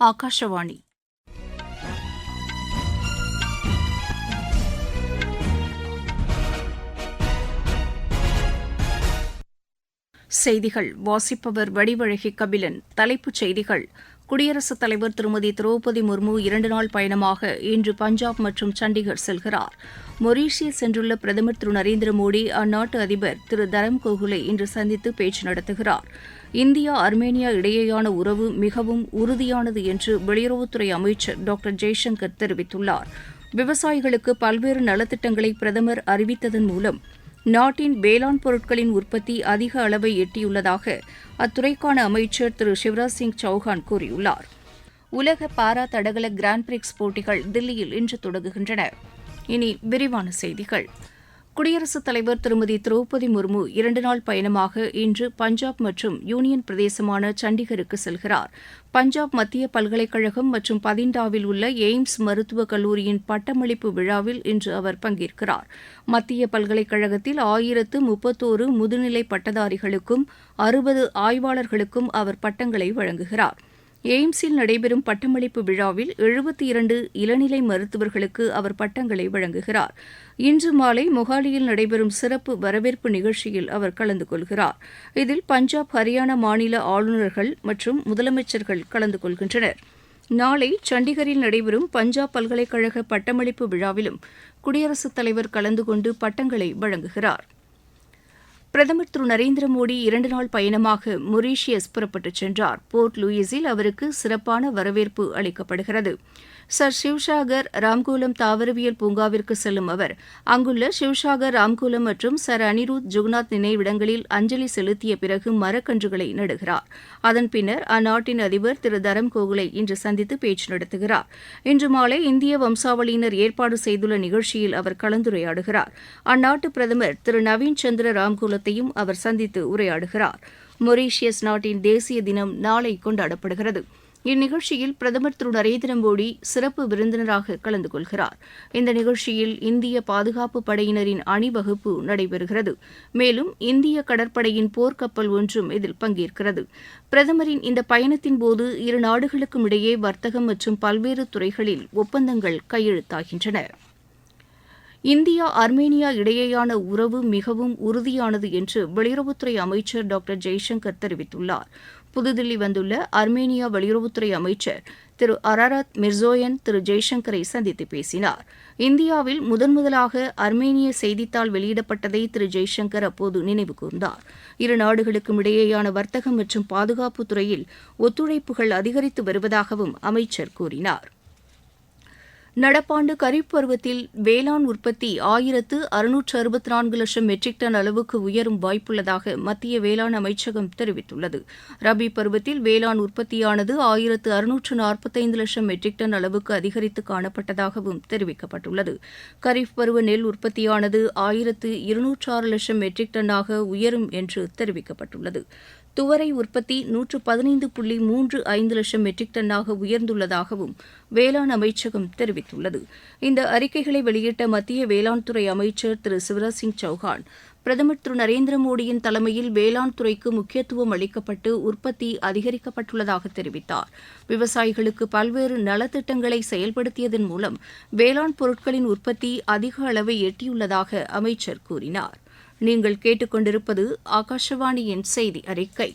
ஆகாஷவாணி செய்திகள். வாசிப்பவர் வடிவழகி கபிலன். தலைப்புச் செய்திகள். குடியரசுத் தலைவர் திருமதி திரௌபதி முர்மு இரண்டு நாள் பயணமாக இன்று பஞ்சாப் மற்றும் சண்டிகர் செல்கிறார். மொரீஷியஸ் சென்றுள்ள பிரதமர் திரு நரேந்திர மோடி அந்நாட்டு அதிபர் திரு தரம் கோகுலை இன்று சந்தித்து பேச்சு நடத்துகிறார். இந்தியா அர்மேனியா இடையேயான உறவு மிகவும் உறுதியானது என்று வெளியுறவுத்துறை அமைச்சர் டாக்டர் ஜெய்சங்கர் தெரிவித்துள்ளார். விவசாயிகளுக்கு பல்வேறு நலத்திட்டங்களை பிரதமர் அறிவித்ததன் மூலம் நாட்டின் வேளாண் பொருட்களின் உற்பத்தி அதிக அளவை எட்டியுள்ளதாக அத்துறைக்கான அமைச்சர் திரு சிவராஜ் சிங் சௌஹான் கூறியுள்ளார். உலக பாரா தடகள கிராண்ட் பிரிக்ஸ் போட்டிகள் தில்லியில் இன்று தொடங்குகின்றன. இனி விரிவான செய்திகள். குடியரசுத் தலைவர் திருமதி திரௌபதி முர்மு இரண்டு நாள் பயணமாக இன்று பஞ்சாப் மற்றும் யூனியன் பிரதேசமான சண்டிகருக்கு செல்கிறார். பஞ்சாப் மத்திய பல்கலைக்கழகம் மற்றும் பதிண்டாவில் உள்ள எய்ம்ஸ் மருத்துவக் கல்லூரியின் பட்டமளிப்பு விழாவில் இன்று அவர் பங்கேற்கிறார். மத்திய பல்கலைக்கழகத்தில் ஆயிரத்து முப்பத்தோரு முதுநிலை பட்டதாரிகளுக்கும் அறுபது ஆய்வாளர்களுக்கும் அவர் பட்டங்களை வழங்குகிறார். எய்ம்ஸில் நடைபெறும் பட்டமளிப்பு விழாவில் எழுபத்தி இரண்டு இளநிலை மருத்துவர்களுக்கு அவர் பட்டங்களை வழங்குகிறார். இன்று மாலை மொஹாலியில் நடைபெறும் சிறப்பு வரவேற்பு நிகழ்ச்சியில் அவர் கலந்து கொள்கிறார். இதில் பஞ்சாப் ஹரியானா மாநில ஆளுநர்கள் மற்றும் முதலமைச்சர்கள் கலந்து கொள்கின்றனர். நாளை சண்டிகரில் நடைபெறும் பஞ்சாப் பல்கலைக்கழக பட்டமளிப்பு விழாவிலும் குடியரசுத் தலைவர் கலந்து கொண்டு பட்டங்களை வழங்குகிறார். பிரதமர் திரு நரேந்திர மோடி இரண்டு நாள் பயணமாக மொரீஷியஸ் புறப்பட்டுச் சென்றார். போர்ட் லூயிஸில் அவருக்கு சிறப்பான வரவேற்பு அளிக்கப்படுகிறது. சர் சிவ்சாகர் ராம்கூலம் தாவரவியல் பூங்காவிற்கு செல்லும் அவர். அங்குள்ள ஷிவ்சாகர் ராம்கூலம் மற்றும் சர் அனிருத் ஜுக்நாத் நினைவிடங்களில் அஞ்சலி செலுத்திய பிறகு மரக்கன்றுகளை நடுகிறார். அதன் பின்னர் அந்நாட்டின் அதிபர் திரு தரம் கோகுலை இன்று சந்தித்து பேச்சு நடத்துகிறார். இன்று மாலை இந்திய வம்சாவளியினர் ஏற்பாடு செய்துள்ள நிகழ்ச்சியில் அவர் கலந்துரையாடுகிறார். அந்நாட்டு பிரதமர் திரு நவீன் சந்திர ராம்கூலத்தையும் அவர் சந்தித்து உரையாடுகிறார். மொரீஷியஸ் நாட்டின் தேசிய தினம் நாளை கொண்டாடப்படுகிறது. இந்நிகழ்ச்சியில் பிரதமர் திரு நரேந்திர மோடி சிறப்பு விருந்தினராக கலந்து கொள்கிறார். இந்த நிகழ்ச்சியில் இந்திய பாதுகாப்பு படையினரின் அணிவகுப்பு நடைபெறுகிறது. மேலும் இந்திய கடற்படையின் போர்க்கப்பல் ஒன்றும் இதில் பங்கேற்கிறது. பிரதமரின் இந்த பயணத்தின் போது இரு நாடுகளுக்கும் இடையே வர்த்தகம் மற்றும் பல்வேறு துறைகளில் ஒப்பந்தங்கள் கையெழுத்தாகின்றன. இந்தியா அர்மேனியா இடையேயான உறவு மிகவும் உறுதியானது என்று வெளியுறவுத்துறை அமைச்சர் டாக்டர் ஜெய்சங்கர் தெரிவித்துள்ளார். புதுதில்லி வந்துள்ள அர்மேனியா வெளியுறவுத்துறை அமைச்சர் திரு அரராத் மிர்சோயன் திரு ஜெய்சங்கரை சந்தித்து பேசினார். இந்தியாவில் முதன்முதலாக அர்மேனிய செய்தித்தாள் வெளியிடப்பட்டதை திரு ஜெய்சங்கர் அப்போது நினைவு கூர்ந்தார். இரு நாடுகளுக்கும் இடையேயான வர்த்தகம் மற்றும் பாதுகாப்பு துறையில் ஒத்துழைப்புகள் அதிகரித்து வருவதாகவும் அமைச்சர் கூறினார். நடப்பாண்டு கரீப் பருவத்தில் வேளாண் உற்பத்தி ஆயிரத்து அறுநூற்று அறுபத்தி நான்கு லட்சம் மெட்ரிக் டன் அளவுக்கு உயரும் வாய்ப்புள்ளதாக மத்திய வேளாண் அமைச்சகம் தெரிவித்துள்ளது. ரபி பருவத்தில் வேளாண் உற்பத்தியானது ஆயிரத்து அறுநூற்று நாற்பத்தைந்து லட்சம் மெட்ரிக் டன் அளவுக்கு அதிகரித்து காணப்பட்டதாகவும் தெரிவிக்கப்பட்டுள்ளது. கரீப் பருவ நெல் உற்பத்தியானது ஆயிரத்து இருநூற்று ஆறு லட்சம் மெட்ரிக் டன்னாக உயரும் என்று தெரிவிக்கப்பட்டுள்ளது. துவரை உற்பத்தி நூற்று பதினைந்து புள்ளி மூன்று ஐந்து லட்சம் மெட்ரிக் டன்னாக உயர்ந்துள்ளதாகவும் வேளாண் அமைச்சகம் தெரிவித்துள்ளது. இந்த அறிக்கைகளை வெளியிட்ட மத்திய வேளாண் துறை அமைச்சர் திரு சிவராஜ் சிங் சௌஹான் பிரதமர் திரு நரேந்திர மோடியின் தலைமையில் வேளாண் துறைக்கு முக்கியத்துவம் அளிக்கப்பட்டு உற்பத்தி அதிகரிக்கப்பட்டுள்ளதாக தெரிவித்தார். விவசாயிகளுக்கு பல்வேறு நலத்திட்டங்களை செயல்படுத்தியதன் மூலம் வேளாண் பொருட்களின் உற்பத்தி அதிக அளவை எட்டியுள்ளதாக அமைச்சர் கூறினார். நீங்கள் கேட்டுக்கொண்டிருப்பது ஆகாஷவாணியின் செய்தி அறிக்கை.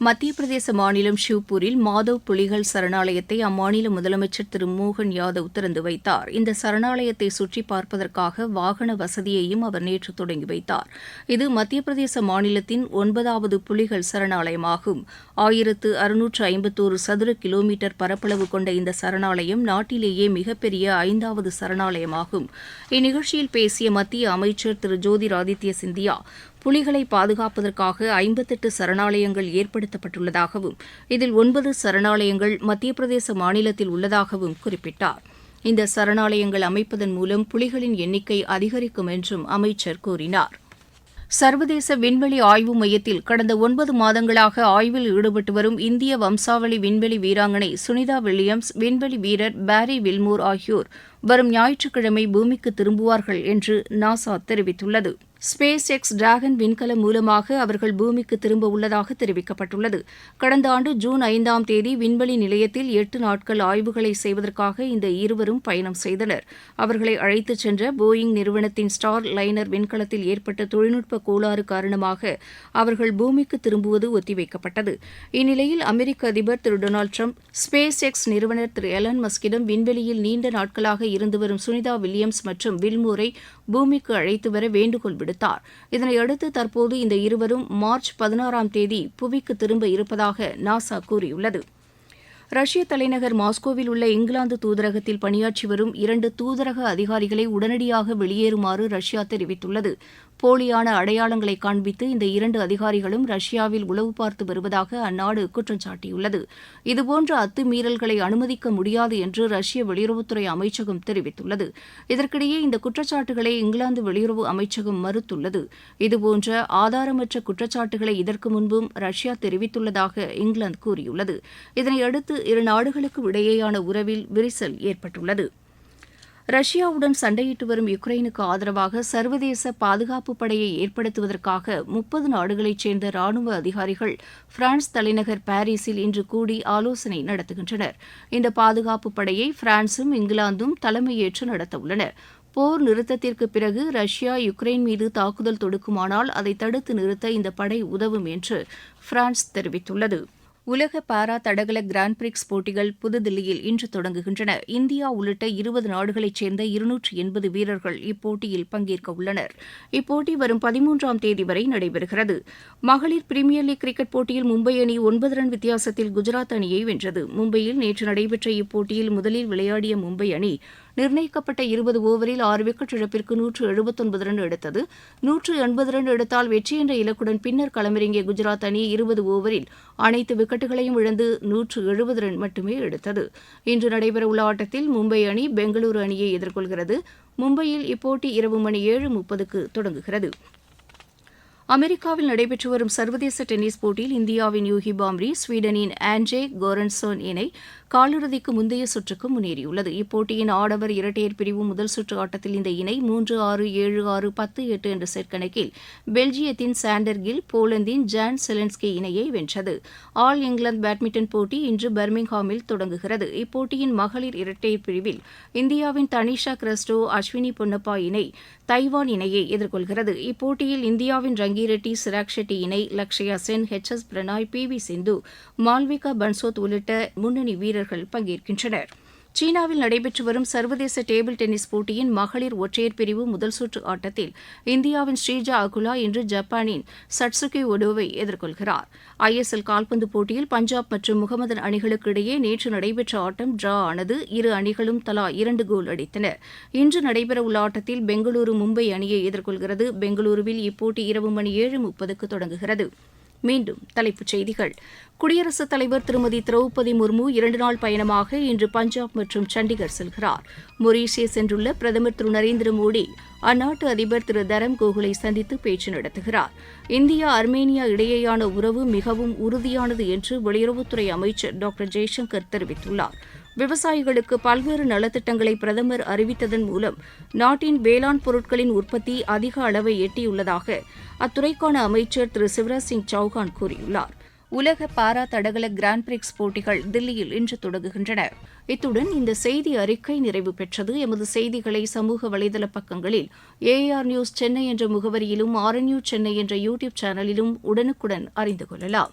மத்திய பிரதேச மாநிலம் ஷிவ்பூரில் மாதவ் புலிகள் சரணாலயத்தை அம்மாநில முதலமைச்சர் திரு மோகன் யாதவ் திறந்து வைத்தார். இந்த சரணாலயத்தை சுற்றி பார்ப்பதற்காக வாகன வசதியையும் அவர் நேற்று தொடங்கி வைத்தார். இது மத்திய பிரதேச மாநிலத்தின் ஒன்பதாவது புலிகள் சரணாலயமாகும். ஆயிரத்து அறுநூற்று ஐம்பத்தோரு சதுர கிலோமீட்டர் பரப்பளவு கொண்ட இந்த சரணாலயம் நாட்டிலேயே மிகப்பெரிய ஐந்தாவது சரணாலயமாகும். இந்நிகழ்ச்சியில் பேசிய மத்திய அமைச்சர் திரு ஜோதிராதித்ய சிந்தியா புலிகளை பாதுகாப்பதற்காக ஐம்பத்தெட்டு சரணாலயங்கள் ஏற்படுத்தப்பட்டுள்ளதாகவும் இதில் ஒன்பது சரணாலயங்கள் மத்திய பிரதேச மாநிலத்தில் உள்ளதாகவும் குறிப்பிட்டார். இந்த சரணாலயங்கள் அமைப்பதன் மூலம் புலிகளின் எண்ணிக்கை அதிகரிக்கும் என்றும் அமைச்சர் கூறினார். சர்வதேச விண்வெளி ஆய்வு மையத்தில் கடந்த ஒன்பது மாதங்களாக ஆய்வில் ஈடுபட்டு வரும் இந்திய வம்சாவளி விண்வெளி வீராங்கனை சுனிதா வில்லியம்ஸ் விண்வெளி வீரர் பாரி வில்மூர் ஆகியோர் வரும் ஞாயிற்றுக்கிழமை பூமிக்கு திரும்புவார்கள் என்று நாசா தெரிவித்துள்ளது. ஸ்பேஸ் எக்ஸ் டிராகன் விண்கலம் மூலமாக அவர்கள் பூமிக்கு திரும்ப உள்ளதாக தெரிவிக்கப்பட்டுள்ளது. கடந்த ஆண்டு ஜூன் ஐந்தாம் தேதி விண்வெளி நிலையத்தில் எட்டு நாட்கள் ஆய்வுகளை செய்வதற்காக இந்த இருவரும் பயணம் செய்தனர். அவர்களை அழைத்துச் சென்ற போயிங் நிறுவனத்தின் ஸ்டார் லைனர் விண்கலத்தில் ஏற்பட்ட தொழில்நுட்ப கோளாறு காரணமாக அவர்கள் பூமிக்கு திரும்புவது ஒத்திவைக்கப்பட்டது. இந்நிலையில் அமெரிக்க அதிபர் திரு டொனால்டு ட்ரம்ப் ஸ்பேஸ் எக்ஸ் நிறுவனர் திரு எலன் மஸ்கிடம் விண்வெளியில் நீண்ட நாட்களாக இருந்து வரும் சுனிதா வில்லியம்ஸ் மற்றும் வில்மூரை பூமிக்கு அழைத்து வர வேண்டுகோள் விடுத்தார் இதனையடுத்து தற்போது இந்த இருவரும் மார்ச் பதினாறாம் தேதி புவிக்கு திரும்ப இருப்பதாக நாசா கூறியுள்ளது. ரஷ்ய தலைநகர் மாஸ்கோவில் உள்ள இங்கிலாந்து தூதரகத்தில் பணியாற்றி வரும் இரண்டு தூதரக அதிகாரிகளை உடனடியாக வெளியேறுமாறு ரஷ்யா தெரிவித்துள்ளது. போலியான அடையாளங்களை காண்பித்து இந்த இரண்டு அதிகாரிகளும் ரஷ்யாவில் உளவு பார்த்து வருவதாக அந்நாடு குற்றம் சாட்டியுள்ளது. இதுபோன்ற அத்துமீறல்களை அனுமதிக்க முடியாது என்று ரஷ்ய வெளியுறவுத்துறை அமைச்சகம் தெரிவித்துள்ளது. இதற்கிடையே இந்த குற்றச்சாட்டுகளை இங்கிலாந்து வெளியுறவு அமைச்சகம் மறுத்துள்ளது. இதுபோன்ற ஆதாரமற்ற குற்றச்சாட்டுகளை இதற்கு முன்பும் ரஷ்யா தெரிவித்துள்ளதாக இங்கிலாந்து கூறியுள்ளது. இதனையடுத்து இரு நாடுகளுக்கு இடையேயான உறவில் விரிசல் ஏற்பட்டுள்ளது. ரஷ்யாவுடன் சண்டையிட்டு வரும் யுக்ரைனுக்கு ஆதரவாக சர்வதேச பாதுகாப்பு படையை ஏற்படுத்துவதற்காக முப்பது நாடுகளைச் சேர்ந்த ராணுவ அதிகாரிகள் பிரான்ஸ் தலைநகர் பாரிஸில் இன்று கூடி ஆலோசனை நடத்துகின்றனர். இந்த பாதுகாப்பு படையை பிரான்சும் இங்கிலாந்தும் தலைமையேற்று நடத்தவுள்ளன போர் நிறுத்தத்திற்கு பிறகு ரஷ்யா யுக்ரைன் மீது தாக்குதல் தொடுக்குமானால் அதை தடுத்து நிறுத்த இந்த படை உதவும் என்று பிரான்ஸ் தெரிவித்துள்ளது. உலக பாரா தடகள கிராண்ட் பிரிக்ஸ் போட்டிகள் புதுதில்லியில் இன்று தொடங்குகின்றன. இந்தியா உள்ளிட்ட இருபது நாடுகளைச் சேர்ந்த இருநூற்று எண்பது வீரர்கள் இப்போட்டியில் பங்கேற்க உள்ளனர். இப்போட்டி வரும் பதிமூன்றாம் தேதி வரை நடைபெறுகிறது. மகளிர் பிரீமியர் லீக் கிரிக்கெட் போட்டியில் மும்பை அணி ஒன்பது ரன் வித்தியாசத்தில் குஜராத் அணியை வென்றது. மும்பையில் நேற்று நடைபெற்ற இப்போட்டியில் முதலில் விளையாடிய மும்பை அணி நிர்ணயிக்கப்பட்ட இருபது ஓவரில் ஆறு விக்கெட் இழப்பிற்கு நூற்று எழுபத்தொன்பது ரன் எடுத்தது. நூற்று எண்பது ரன் எடுத்தால் வெற்றி என்ற இலக்குடன் பின்னர் களமிறங்கிய குஜராத் அணி இருபது ஓவரில் அனைத்து விக்கெட்டுகளையும் இழந்து நூற்று எழுபது ரன் மட்டுமே எடுத்தது. இன்று நடைபெறவுள்ள ஆட்டத்தில் மும்பை அணி பெங்களூரு அணியை எதிர்கொள்கிறது. மும்பையில் இப்போட்டி இரவு மணி ஏழு முப்பதுக்கு தொடங்குகிறது. அமெரிக்காவில் நடைபெற்று வரும் சர்வதேச டென்னிஸ் போட்டியில் இந்தியாவின் யூகி பாம்ரி ஸ்வீடனின் ஆன்ஜே கோரன்சோன் இணை காலிறுதிக்கு முந்தைய சுற்றுக்கு முன்னேறியுள்ளது. இப்போட்டியின் ஆடவர் இரட்டையர் பிரிவு முதல் சுற்று ஆட்டத்தில் இந்த இணை மூன்று ஆறு ஏழு ஆறு பத்து எட்டு என்ற செட் கணக்கில் பெல்ஜியத்தின் சாண்டர் கில் போலந்தின் ஜான் செலன்ஸ்கி இணையை வென்றது. ஆல் இங்கிலாந்து பேட்மிண்டன் போட்டி இன்று பர்மிங்ஹாமில் தொடங்குகிறது. இப்போட்டியின் மகளிர் இரட்டையர் பிரிவில் இந்தியாவின் தனிஷா கிறிஸ்டோ அஸ்வினி பொன்னப்பா இணை தைவான் இணையை எதிர்கொள்கிறது. இப்போட்டியில் இந்தியாவின் ரங்கிரெட்டி சிராக் ஷெட்டி இணை Lakshya Sen H S Prannoy P V Sindhu Malvika Bansod உள்ளிட்ட முன்னணி வீரர் வீரர்கள் பங்கேற்கின்றனர். சீனாவில் நடைபெற்று வரும் சர்வதேச டேபிள் டென்னிஸ் போட்டியின் மகளிர் ஒற்றையர் பிரிவு முதல் சுற்று ஆட்டத்தில் இந்தியாவின் ஸ்ரீஜா அகுலா இன்று ஜப்பானின் சட்சுகி ஒடோவை எதிர்கொள்கிறார். ஐஎஸ்எல் கால்பந்து போட்டியில் பஞ்சாப் மற்றும் முகமதன் அணிகளுக்கு இடையே நேற்று நடைபெற்ற ஆட்டம் டிரா ஆனது இரு அணிகளும் தலா இரண்டு கோல் அடித்தன. இன்று நடைபெறவுள்ள ஆட்டத்தில் பெங்களூரு மும்பை அணியை எதிர்கொள்கிறது. பெங்களூருவில் இப்போட்டி இரவு மணி ஏழு முப்பதுக்கு தொடங்குகிறது. மீண்டும் தலைப்புச் செய்திகள். குடியரசுத் தலைவர் திருமதி திரௌபதி முர்மு இரண்டு நாள் பயணமாக இன்று பஞ்சாப் மற்றும் சண்டிகர் செல்கிறார். மொரீஷியஸ் சென்றுள்ள பிரதமர் திரு நரேந்திர மோடி அந்நாட்டு அதிபர் திரு தரம் கோகுலை சந்தித்து பேச்சு நடத்துகிறார். இந்தியா அர்மேனியா இடையேயான உறவு மிகவும் உறுதியானது என்று வெளியுறவுத்துறை அமைச்சர் டாக்டர் ஜெய்சங்கர் தெரிவித்துள்ளார். விவசாயிகளுக்கு பல்வேறு நலத்திட்டங்களை பிரதமர் அறிவித்ததன் மூலம் நாட்டின் வேளாண் பொருட்களின் உற்பத்தி அதிக அளவை எட்டியுள்ளதாக அத்துறைக்கான அமைச்சர் திரு சிவராஜ் சிங் சௌகான் கூறியுள்ளார். உலக பாரா தடகள கிராண்ட் பிரிக்ஸ் போட்டிகள் தில்லியில் இன்று தொடங்குகின்றன. இத்துடன் இந்த செய்தி அறிக்கை நிறைவு பெற்றது. எமது செய்திகளை சமூக வலைதள பக்கங்களில் ஏஆர் நியூஸ் சென்னை என்ற முகவரியிலும் ஆர்என்யூ சென்னை என்ற யூடியூப் சேனலிலும் உடனுக்குடன் அறிந்து கொள்ளலாம்.